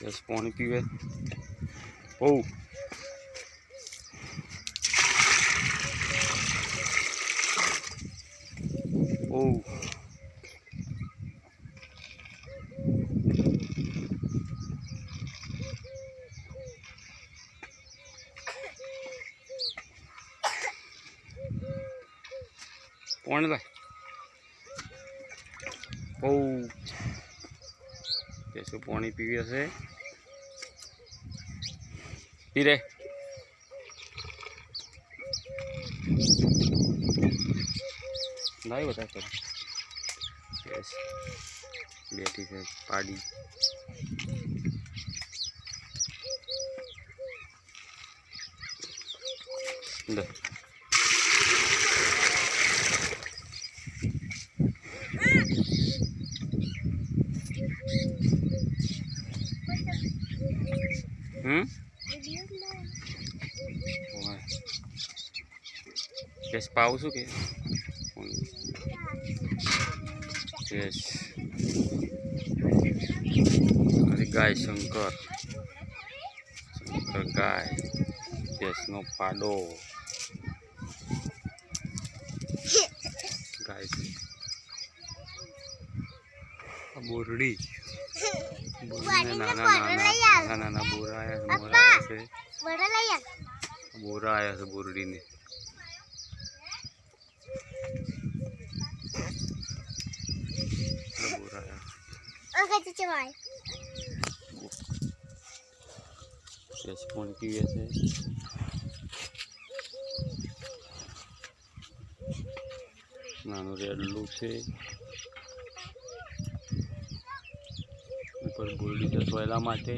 બસ પાણી પીવે બહુ. બહુ. પાણી લાય બહુ. કેશું પાણી પીવે છે? પીરે. લાવી બધા કરો યસ બેઠી છે પાડી. લે Hmm? Wah. Guys, paus oke. Iya. Yes. Mari guys, sengkot. Sengkot guys. Yes, no pado. guys. Aburri. નાના બોરા આવ્યા છે બોરા આવ્યા છે. બોરડીને. બોરા આવ્યા પાણી પીવે છે? નાનું રેડલું છે. ઉપર બોરડી છે સોયલા માટે